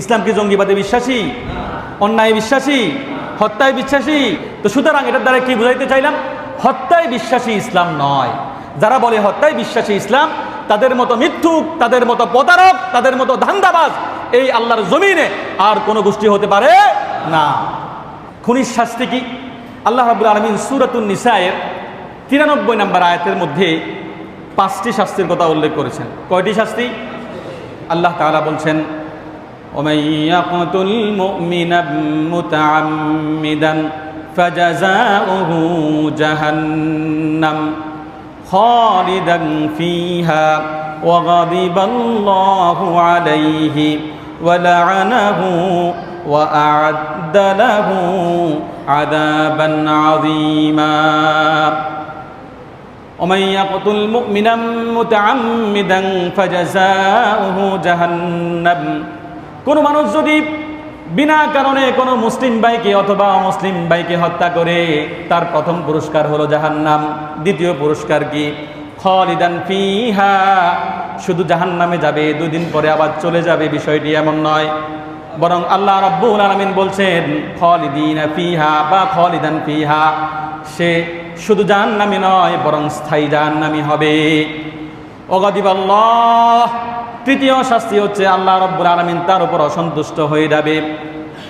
ইসলাম কি জঙ্গিবাদে বিশ্বাসী, অন্যায় বিশ্বাসী, হত্যায় বিশ্বাসী। তো সুতরাং এটার দ্বারা কি বুঝাইতে চাইলাম? হত্যায় বিশ্বাসী ইসলাম নয়। যারা বলে হত্যায় বিশ্বাসী ইসলাম, তাদের মতো মিথ্যুক, তাদের মতো প্রতারক, তাদের মতো ধান্দাবাজ এই আল্লাহর জমিনে আর কোনো গোষ্ঠী হতে পারে না। খুনির শাস্তি কি? আল্লাহ রাবুল আলমিন সুরাতুন নিসায়ের তিরানব্বই নম্বর আয়াতের মধ্যে পাঁচটি শাস্তির কথা উল্লেখ করেছেন। কয়টি শাস্তি? আল্লাহ তাআলা বলছেন ومن يقتل مؤمنا متعمدا فجزاؤه جهنم خالدا فيها وغضب الله عليه ولعنه وأعد له عذابا عظيما. ومن يقتل مؤمنا متعمدا فجزاؤه جهنم কোন মানুষ যদি বিনা কারণে কোনো মুসলিম ভাইকে অথবা মুসলিম ভাইকে হত্যা করে, তার প্রথম পুরস্কার হলো জাহান্নাম। দ্বিতীয় পুরস্কার কি? খলিদান ফিহা। শুধু জাহান্নামে যাবে দুই দিন পরে আবার চলে যাবে, বিষয়টি এমন নয়। বরং আল্লাহ রাব্বুল আলামিন বলছেন, খলিদিন ফিহা বা খলিদান ফিহা। সে শুধু জাহান্নামি নয়, বরং স্থায়ী জাহান্নামি হবে। অগাদিব আল্লাহ। তৃতীয় শাস্তি হচ্ছে আল্লাহ রব্বুল আলমিন তার উপর অসন্তুষ্ট হয়ে যাবে।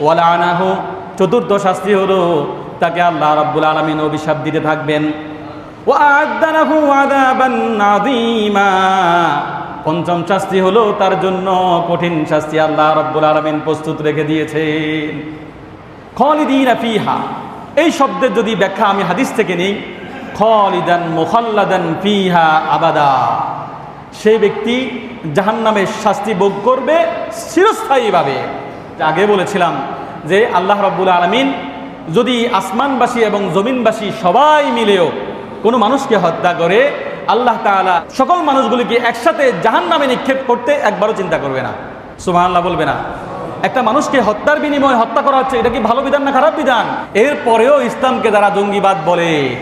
ওয়ালা আনাহু চতুর্থ শাস্তি হলো তাকে আল্লাহ রব্বুল আলমিন অভিশাপ দিতে থাকবেন। পঞ্চম শাস্তি হলো তার জন্য কঠিন শাস্তি আল্লাহ রব্বুল আলমিন প্রস্তুত রেখে দিয়েছেন। খলিদিন ফিহা, এই শব্দের যদি ব্যাখ্যা আমি হাদিস থেকে নিই, খলিদান মুখাল্লাদান ফিহা আবাদা। সেই ব্যক্তি জাহান্নামের শাস্তি ভোগ করবে চিরস্থায়ীভাবে। আগে বলেছিলাম যে আল্লাহ রাব্বুল আলমিন যদি আসমানবাসী এবং জমিনবাসী সবাই মিলেও কোনো মানুষকে হত্যা করে, আল্লাহ তাআলা সকল মানুষগুলিকে একসাথে জাহান্নামে নিক্ষেপ করতে একবারও চিন্তা করবে না। সুবহানাল্লাহ বলবে না। একটা মানুষকে হত্যার বিনিময়ে হত্যা করা হচ্ছে, এটা কি ভালো বিধান না খারাপ বিধান? এরপরেও ইসলামকে যারা জঙ্গিবাদ বলে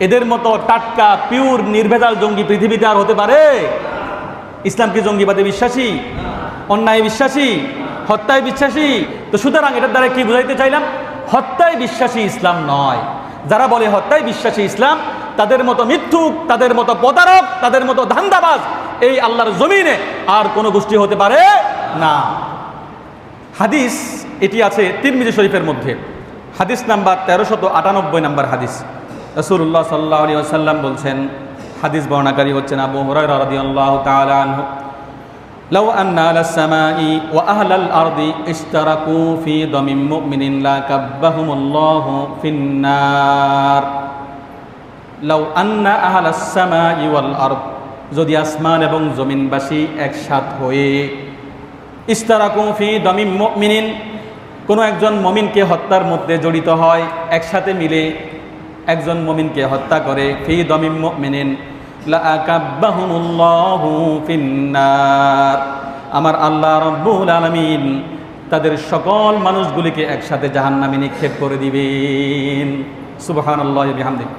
এদের মতো টাটকা পিওর নির্ভেজাল জঙ্গি পৃথিবীতে আর হতে পারে? ইসলাম কি জঙ্গিবাদে বিশ্বাসী? অন্যায় বিশ্বাসী? হত্যায় বিশ্বাসী? তো সুতরাং এটার দ্বারা কি বুঝাইতে চাইলাম? হত্যায় বিশ্বাসী ইসলাম নয়। যারা বলে হত্যায় বিশ্বাসী ইসলাম, তাদের মতো মিথ্যুক, তাদের মতো প্রতারক, তাদের মতো ধান্দাবাজ এই আল্লাহর জমিনে আর কোনো গোষ্ঠী হতে পারে না। হাদিস, এটি আছে তিরমিজি শরীফের মধ্যে। হাদিস নাম্বার তেরোশত আটানব্বই নাম্বার হাদিস। রসুল্লাহ সাল্লাহ আলী আসাল্লাম বলছেন হাদিস বর্ণাকারী হচ্ছেন আবু হুরায়রা রাদিয়াল্লাহু তাআলা আনহু لو أن على السماء وأهل الأرض اشتركوا في دم مؤمن لكبهم الله في النار لو أن أهل السماء والأرض যদি আসমান এবং জমিনবাসী একসাথ হয়ে ইস্তারাকু ফি দমিম মুমিনিন কোনো একজন মমিনকে হত্যার মধ্যে জড়িত হয় একসাথে মিলে একজন মমিনকে হত্যা করে, ফি দমিম ফিন্নার। আমার আল্লাহ রব্বুল আলমিন তাদের সকল মানুষগুলিকে একসাথে জাহান্নামে নিক্ষেপ করে দিবেন। সুবহানাল্লাহি বিহামদিহি।